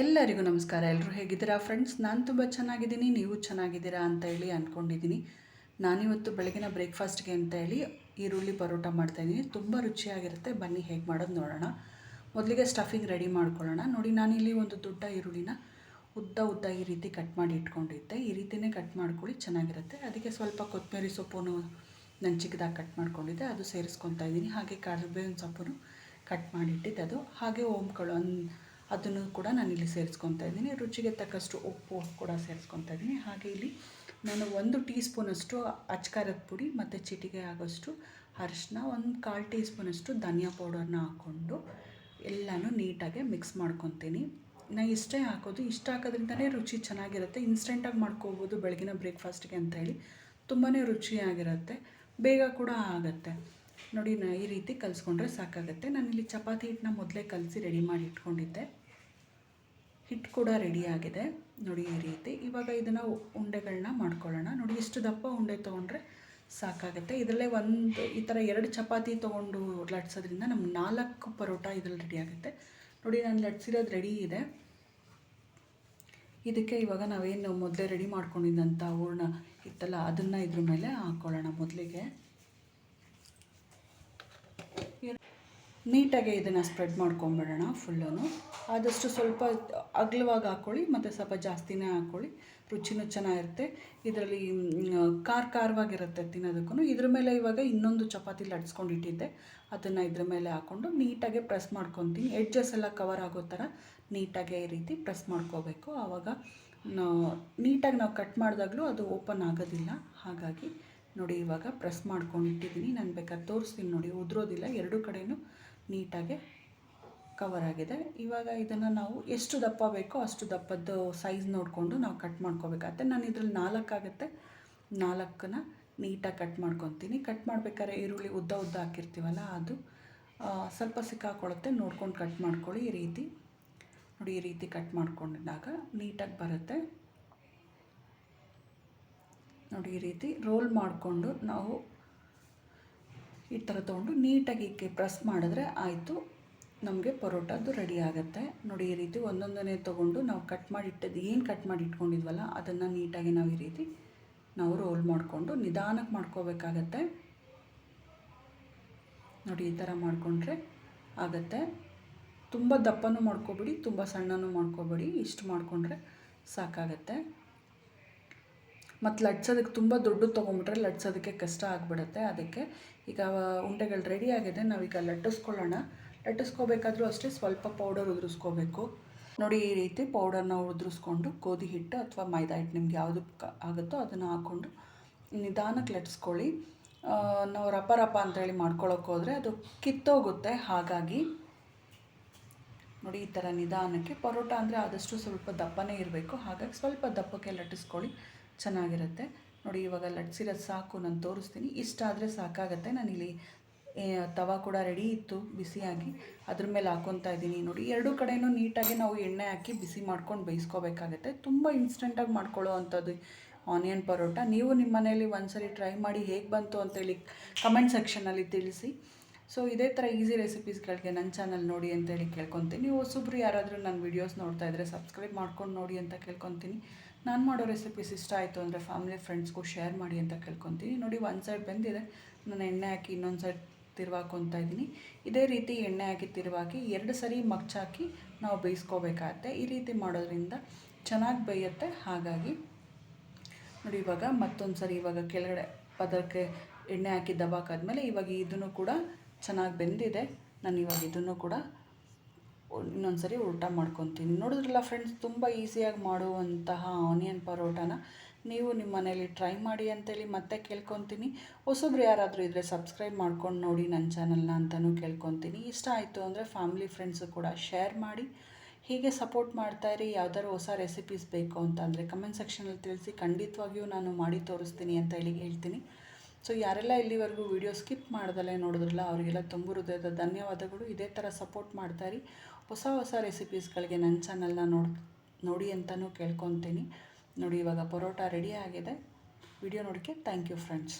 ಎಲ್ಲರಿಗೂ ನಮಸ್ಕಾರ. ಎಲ್ಲರೂ ಹೇಗಿದ್ದೀರಾ? ಫ್ರೆಂಡ್ಸ್ ನಾನು ತುಂಬ ಚೆನ್ನಾಗಿದ್ದೀನಿ. ನೀವು ಚೆನ್ನಾಗಿದ್ದೀರಾ ಅಂತ ಹೇಳಿ ಅಂದ್ಕೊಂಡಿದ್ದೀನಿ ನಾನಿವತ್ತು ಬೆಳಗಿನ ಬ್ರೇಕ್ಫಾಸ್ಟ್ಗೆ ಅಂತ ಹೇಳಿ ಈರುಳ್ಳಿ ಪರೋಟ ಮಾಡ್ತಾಯಿದ್ದೀನಿ ತುಂಬ ರುಚಿಯಾಗಿರುತ್ತೆ. ಬನ್ನಿ, ಹೇಗೆ ಮಾಡೋದು ನೋಡೋಣ. ಮೊದಲಿಗೆ ಸ್ಟಫಿಂಗ್ ರೆಡಿ ಮಾಡ್ಕೊಳ್ಳೋಣ. ನೋಡಿ, ನಾನಿಲ್ಲಿ ಒಂದು ದೊಡ್ಡ ಈರುಳ್ಳಿನ ಉದ್ದ ಉದ್ದ ಈ ರೀತಿ ಕಟ್ ಮಾಡಿ ಇಟ್ಕೊಂಡಿದ್ದೆ. ಈ ರೀತಿಯೇ ಕಟ್ ಮಾಡ್ಕೊಳ್ಳಿ, ಚೆನ್ನಾಗಿರುತ್ತೆ. ಅದಕ್ಕೆ ಸ್ವಲ್ಪ ಕೊತ್ತಂಬರಿ ಸೊಪ್ಪು ನಾನು ಚಿಕ್ಕದಾಗಿ ಕಟ್ ಮಾಡ್ಕೊಂಡಿದ್ದೆ. ಅದು ಸೇರಿಸ್ಕೊತಾ ಇದ್ದೀನಿ. ಹಾಗೆ ಕರಿಬೇವಿನ ಸೊಪ್ಪು ಕಟ್ ಮಾಡಿಟ್ಟಿದ್ದೆ ಅದು. ಹಾಗೆ ಓಮ್ಕೊಳ್ಳೋ ಒಂದು ಅದನ್ನು ಕೂಡ ನಾನು ಇಲ್ಲಿ ಸೇರಿಸ್ಕೊತಾ ಇದ್ದೀನಿ. ರುಚಿಗೆ ತಕ್ಕಷ್ಟು ಉಪ್ಪು ಕೂಡ ಸೇರಿಸ್ಕೊತಾ ಇದ್ದೀನಿ. ಹಾಗೆ ಇಲ್ಲಿ ನಾನು ಒಂದು ಟೀ ಸ್ಪೂನಷ್ಟು ಅಚ್ಕಾರದ ಪುಡಿ ಮತ್ತು ಚಿಟಿಗೆ ಆಗೋಷ್ಟು ಅರಿಶಿನ ಒಂದು ಕಾಲು ಟೀ ಸ್ಪೂನಷ್ಟು ಧನಿಯಾ ಪೌಡರ್ನ ಹಾಕ್ಕೊಂಡು ಎಲ್ಲನೂ ನೀಟಾಗಿ ಮಿಕ್ಸ್ ಮಾಡ್ಕೊತೀನಿ. ನಾ ಇಷ್ಟೇ ಹಾಕೋದು. ಇಷ್ಟ ಹಾಕೋದ್ರಿಂದನೇ ರುಚಿ ಚೆನ್ನಾಗಿರುತ್ತೆ. ಇನ್ಸ್ಟೆಂಟಾಗಿ ಮಾಡ್ಕೋಬೋದು ಬೆಳಗಿನ ಬ್ರೇಕ್ಫಾಸ್ಟ್ಗೆ ಅಂತ ಹೇಳಿ. ತುಂಬಾ ರುಚಿಯಾಗಿರುತ್ತೆ. ಬೇಗ ಕೂಡ ಆಗುತ್ತೆ. ನೋಡಿ, ನಾ ಈ ರೀತಿ ಕಲಿಸ್ಕೊಂಡ್ರೆ ಸಾಕಾಗುತ್ತೆ. ನಾನಿಲ್ಲಿ ಚಪಾತಿ ಹಿಟ್ಟನ್ನ ಮೊದಲೇ ಕಲಸಿ ರೆಡಿ ಮಾಡಿ ಇಟ್ಕೊಂಡಿದ್ದೆ. ಹಿಟ್ಟು ಕೂಡ ರೆಡಿಯಾಗಿದೆ ನೋಡಿ ಈ ರೀತಿ. ಇವಾಗ ಇದನ್ನು ಉಂಡೆಗಳನ್ನ ಮಾಡ್ಕೊಳ್ಳೋಣ. ನೋಡಿ ಇಷ್ಟು ದಪ್ಪ ಉಂಡೆ ತೊಗೊಂಡ್ರೆ ಸಾಕಾಗುತ್ತೆ. ಇದರಲ್ಲೇ ಒಂದು ಈ ಥರ ಎರಡು ಚಪಾತಿ ತೊಗೊಂಡು ಲಟ್ಸೋದ್ರಿಂದ ನಮ್ಗೆ ನಾಲ್ಕು ಪರೋಟ ಇದರಲ್ಲಿ ರೆಡಿ ಆಗುತ್ತೆ. ನೋಡಿ ನಾನು ಲಟ್ಸಿರೋದು ರೆಡಿ ಇದೆ. ಇದಕ್ಕೆ ಇವಾಗ ನಾವೇನು ಮೊದಲೇ ರೆಡಿ ಮಾಡ್ಕೊಂಡಿದ್ದಂಥ ಹೂರ್ಣ ಇತ್ತಲ್ಲ ಅದನ್ನು ಇದ್ರ ಮೇಲೆ ಹಾಕ್ಕೊಳ್ಳೋಣ ಮೊದಲಿಗೆ. ನೀಟಾಗಿ ಇದನ್ನು ಸ್ಪ್ರೆಡ್ ಮಾಡ್ಕೊಂಬಿಡೋಣ ಫುಲ್ಲೂ ಆದಷ್ಟು ಸ್ವಲ್ಪ ಅಗಲವಾಗಿ ಹಾಕ್ಕೊಳ್ಳಿ ಮತ್ತು ಸ್ವಲ್ಪ ಜಾಸ್ತಿನೇ ಹಾಕ್ಕೊಳ್ಳಿ ರುಚಿನೂ ಚೆನ್ನಾಗಿರುತ್ತೆ. ಇದರಲ್ಲಿ ಖಾರ ಖಾರವಾಗಿರುತ್ತೆ ತಿನ್ನೋದಕ್ಕೂ ಇದ್ರ ಮೇಲೆ ಇವಾಗ ಇನ್ನೊಂದು ಚಪಾತಿ ಲಟ್ಸ್ಕೊಂಡು ಇಟ್ಟಿದ್ದೆ. ಅದನ್ನು ಇದ್ರ ಮೇಲೆ ಹಾಕ್ಕೊಂಡು ನೀಟಾಗಿ ಪ್ರೆಸ್ ಮಾಡ್ಕೊತೀನಿ. ಎಡ್ಜಸ್ ಎಲ್ಲ ಕವರ್ ಆಗೋ ಥರ ನೀಟಾಗಿ ಈ ರೀತಿ ಪ್ರೆಸ್ ಮಾಡ್ಕೋಬೇಕು. ಆವಾಗ ನೀಟಾಗಿ ನಾವು ಕಟ್ ಮಾಡಿದಾಗಲೂ ಅದು ಓಪನ್ ಆಗೋದಿಲ್ಲ. ಹಾಗಾಗಿ ನೋಡಿ ಇವಾಗ ಪ್ರೆಸ್ ಮಾಡ್ಕೊಂಡು ಇಟ್ಟಿದ್ದೀನಿ. ನಾನು ಬೇಕಾದ್ರೆ ತೋರಿಸ್ತೀನಿ ನೋಡಿ. ಉದುರೋದಿಲ್ಲ. ಎರಡೂ ಕಡೆಯೂ ನೀಟಾಗಿ ಕವರ್ ಆಗಿದೆ. ಇವಾಗ ಇದನ್ನು ನಾವು ಎಷ್ಟು ದಪ್ಪ ಬೇಕೋ ಅಷ್ಟು ದಪ್ಪದ್ದು ಸೈಜ್ ನೋಡಿಕೊಂಡು ನಾವು ಕಟ್ ಮಾಡ್ಕೋಬೇಕಾಗತ್ತೆ. ನಾನು ಇದ್ರಲ್ಲಿ ನಾಲ್ಕಾಗುತ್ತೆ ನಾಲ್ಕನ್ನ ನೀಟಾಗಿ ಕಟ್ ಮಾಡ್ಕೊತೀನಿ. ಕಟ್ ಮಾಡ್ಬೇಕಾದ್ರೆ ಈರುಳ್ಳಿ ಉದ್ದ ಉದ್ದ ಹಾಕಿರ್ತೀವಲ್ಲ ಅದು ಸ್ವಲ್ಪ ಸಿಕ್ಕಾಕೊಳ್ಳುತ್ತೆ. ನೋಡ್ಕೊಂಡು ಕಟ್ ಮಾಡ್ಕೊಳ್ಳಿ ಈ ರೀತಿ. ನೋಡಿ ಈ ರೀತಿ ಕಟ್ ಮಾಡ್ಕೊಂಡಾಗ ನೀಟಾಗಿ ಬರುತ್ತೆ. ನೋಡಿ ಈ ರೀತಿ ರೋಲ್ ಮಾಡಿಕೊಂಡು ನಾವು ಈ ಥರ ತೊಗೊಂಡು ನೀಟಾಗಿ ಇಕ್ಕಿ ಪ್ರೆಸ್ ಮಾಡಿದ್ರೆ ಆಯಿತು. ನಮಗೆ ಪರೋಟದ್ದು ರೆಡಿ ಆಗುತ್ತೆ. ನೋಡಿ, ಈ ರೀತಿ ಒಂದೊಂದನೇ ತೊಗೊಂಡು ನಾವು ಕಟ್ ಮಾಡಿ ಇಟ್ಟದ್ದು, ಏನು ಕಟ್ ಮಾಡಿ ಇಟ್ಕೊಂಡಿದ್ವಲ್ಲ, ಅದನ್ನು ನೀಟಾಗಿ ನಾವು ಈ ರೀತಿ ನಾವು ರೋಲ್ ಮಾಡಿಕೊಂಡು ನಿಧಾನಕ್ಕೆ ಮಾಡ್ಕೋಬೇಕಾಗತ್ತೆ. ನೋಡಿ, ಈ ಥರ ಮಾಡಿಕೊಂಡ್ರೆ ಆಗುತ್ತೆ. ತುಂಬ ದಪ್ಪನೂ ಮಾಡ್ಕೊಬೇಡಿ, ತುಂಬ ಸಣ್ಣನೂ ಮಾಡ್ಕೋಬೇಡಿ. ಇಷ್ಟು ಮಾಡಿಕೊಂಡ್ರೆ ಸಾಕಾಗತ್ತೆ. ಮತ್ತು ಲಟ್ಸೋದಕ್ಕೆ ತುಂಬ ದೊಡ್ಡ ತೊಗೊಂಬಿಟ್ರೆ ಲಟ್ಸೋದಕ್ಕೆ ಕಷ್ಟ ಆಗಿಬಿಡತ್ತೆ. ಅದಕ್ಕೆ ಈಗ ಉಂಡೆಗಳು ರೆಡಿ ಆಗಿದೆ. ನಾವೀಗ ಲಟ್ಟಿಸ್ಕೊಳ್ಳೋಣ. ಲಟ್ಟಿಸ್ಕೋಬೇಕಾದ್ರೂ ಅಷ್ಟೇ ಸ್ವಲ್ಪ ಪೌಡರ್ ಉದುರಿಸ್ಕೋಬೇಕು. ನೋಡಿ, ಈ ರೀತಿ ಪೌಡರ್ನ ಉದುರಿಸ್ಕೊಂಡು ಗೋಧಿ ಹಿಟ್ಟು ಅಥವಾ ಮೈದಾ ಹಿಟ್ಟು ನಿಮ್ಗೆ ಯಾವುದು ಆಗುತ್ತೋ ಅದನ್ನು ಹಾಕ್ಕೊಂಡು ನಿಧಾನಕ್ಕೆ ಲಟ್ಟಿಸ್ಕೊಳ್ಳಿ. ನಾವು ರಪ ರಪ ಅಂತೇಳಿ ಮಾಡ್ಕೊಳ್ಳೋಕೆ ಹೋದರೆ ಅದು ಕಿತ್ತೋಗುತ್ತೆ. ಹಾಗಾಗಿ ನೋಡಿ, ಈ ಥರ ನಿಧಾನಕ್ಕೆ. ಪರೋಟ ಅಂದರೆ ಆದಷ್ಟು ಸ್ವಲ್ಪ ದಪ್ಪನೇ ಇರಬೇಕು. ಹಾಗಾಗಿ ಸ್ವಲ್ಪ ದಪ್ಪಕ್ಕೆ ಲಟ್ಟಿಸ್ಕೊಳ್ಳಿ. ಚೆನ್ನಾಗಿರುತ್ತೆ. ನೋಡಿ, ಇವಾಗ ಲಟ್ಸಿರೋದು ಸಾಕು, ನಾನು ತೋರಿಸ್ತೀನಿ. ಇಷ್ಟ ಆದರೆ ಸಾಕಾಗತ್ತೆ. ನಾನಿಲ್ಲಿ ತವ ಕೂಡ ರೆಡಿ ಇತ್ತು ಬಿಸಿಯಾಗಿ ಅದ್ರ ಮೇಲೆ ಹಾಕ್ಕೊತಾ ಇದ್ದೀನಿ. ನೋಡಿ, ಎರಡು ಕಡೆಯೂ ನೀಟಾಗಿ ನಾವು ಎಣ್ಣೆ ಹಾಕಿ ಬಿಸಿ ಮಾಡ್ಕೊಂಡು ಬೇಯಿಸ್ಕೋಬೇಕಾಗತ್ತೆ. ತುಂಬ ಇನ್ಸ್ಟೆಂಟಾಗಿ ಮಾಡ್ಕೊಳ್ಳೋ ಅಂಥದ್ದು ಆನಿಯನ್ ಪರೋಟ. ನೀವು ನಿಮ್ಮ ಮನೆಯಲ್ಲಿ ಒಂದ್ಸರಿ ಟ್ರೈ ಮಾಡಿ ಹೇಗೆ ಬಂತು ಅಂತೇಳಿ ಕಮೆಂಟ್ ಸೆಕ್ಷನಲ್ಲಿ ತಿಳಿಸಿ. ಸೊ ಇದೇ ಥರ ಈಸಿ ರೆಸಿಪೀಸ್ಗಳಿಗೆ ನನ್ನ ಚಾನಲ್ ನೋಡಿ ಅಂತೇಳಿ ಕೇಳ್ಕೊತೀನಿ. ನೀವು ಹೊಸಬ್ರು ಯಾರಾದರೂ ನನ್ನ ವೀಡಿಯೋಸ್ ನೋಡ್ತಾ ಇದ್ದರೆ ಸಬ್ಸ್ಕ್ರೈಬ್ ಮಾಡ್ಕೊಂಡು ನೋಡಿ ಅಂತ ಕೇಳ್ಕೊತೀನಿ. ನಾನು ಮಾಡೋ ರೆಸಿಪೀಸ್ ಇಷ್ಟ ಆಯಿತು ಅಂದರೆ ಫ್ಯಾಮಿಲಿ ಫ್ರೆಂಡ್ಸ್ಗೂ ಶೇರ್ ಮಾಡಿ ಅಂತ ಕೇಳ್ಕೊತೀನಿ. ನೋಡಿ, ಒಂದು ಸೈಡ್ ಬೆಂದಿದೆ. ನಾನು ಎಣ್ಣೆ ಹಾಕಿ ಇನ್ನೊಂದು ಸೈಡ್ ತಿರುವಾಕೊತಾ ಇದ್ದೀನಿ. ಇದೇ ರೀತಿ ಎಣ್ಣೆ ಹಾಕಿ ತಿರುವಾಕಿ ಎರಡು ಸರಿ ಮಗ್ಚಾಕಿ ನಾವು ಬೇಯಿಸ್ಕೋಬೇಕಾಗತ್ತೆ. ಈ ರೀತಿ ಮಾಡೋದ್ರಿಂದ ಚೆನ್ನಾಗಿ ಬೇಯುತ್ತೆ. ಹಾಗಾಗಿ ನೋಡಿ, ಇವಾಗ ಮತ್ತೊಂದು ಸರಿ ಇವಾಗ ಕೆಳಗಡೆ ಪದಕ್ಕೆ ಎಣ್ಣೆ ಹಾಕಿ ದಬಾಕಾದ್ಮೇಲೆ ಇವಾಗ ಇದನ್ನು ಕೂಡ ಚೆನ್ನಾಗಿ ಬೆಂದಿದೆ. ನಾನು ಇವಾಗ ಇದನ್ನು ಕೂಡ ಇನ್ನೊಂದು ಸರಿ ಊಟ ಮಾಡ್ಕೊತೀನಿ. ನೋಡಿದ್ರಲ್ಲ ಫ್ರೆಂಡ್ಸ್ ತುಂಬ ಈಸಿಯಾಗಿ ಮಾಡುವಂತಹ ಆನಿಯನ್ ಪರೋಟಾನ ನೀವು ನಿಮ್ಮ ಮನೇಲಿ ಟ್ರೈ ಮಾಡಿ ಅಂತೇಳಿ ಮತ್ತೆ ಕೇಳ್ಕೊತೀನಿ. ಹೊಸಬ್ರು ಯಾರಾದರೂ ಇದ್ದರೆ ಸಬ್ಸ್ಕ್ರೈಬ್ ಮಾಡ್ಕೊಂಡು ನೋಡಿ ನನ್ನ ಚಾನಲ್ನ ಅಂತಲೂ ಕೇಳ್ಕೊತೀನಿ. ಇಷ್ಟ ಆಯಿತು ಅಂದರೆ ಫ್ಯಾಮಿಲಿ ಫ್ರೆಂಡ್ಸು ಕೂಡ ಶೇರ್ ಮಾಡಿ. ಹೀಗೆ ಸಪೋರ್ಟ್ ಮಾಡ್ತಾಯಿರಿ ಯಾವ್ದಾದ್ರು ಹೊಸ ರೆಸಿಪೀಸ್ ಬೇಕು ಅಂತ ಅಂದರೆ ಕಮೆಂಟ್ ಸೆಕ್ಷನಲ್ಲಿ ತಿಳಿಸಿ ಖಂಡಿತವಾಗಿಯೂ ನಾನು ಮಾಡಿ ತೋರಿಸ್ತೀನಿ ಅಂತ ಹೇಳಿ ಹೇಳ್ತೀನಿ. ಸೊ ಯಾರೆಲ್ಲ ಇಲ್ಲಿವರೆಗೂ ವೀಡಿಯೋ ಸ್ಕಿಪ್ ಮಾಡ್ದಲೇ ನೋಡಿದ್ರಲ್ಲ, ಅವರಿಗೆಲ್ಲ ತುಂಬ ಹೃದಯದ ಧನ್ಯವಾದಗಳು. ಇದೇ ಥರ ಸಪೋರ್ಟ್ ಮಾಡ್ತಾಯಿರಿ ಹೊಸ ಹೊಸ ರೆಸಿಪೀಸ್ಗಳಿಗೆ ನನ್ನ ಚಾನಲ್ನ ನೋಡಿ ನೋಡಿ ಅಂತಲೂ ಕೇಳ್ಕೊತೀನಿ. ನೋಡಿ ಇವಾಗ ಪರೋಟ ರೆಡಿ ಆಗಿದೆ. ವಿಡಿಯೋ ನೋಡೋಕ್ಕೆ ಥ್ಯಾಂಕ್ ಯು ಫ್ರೆಂಡ್ಸ್.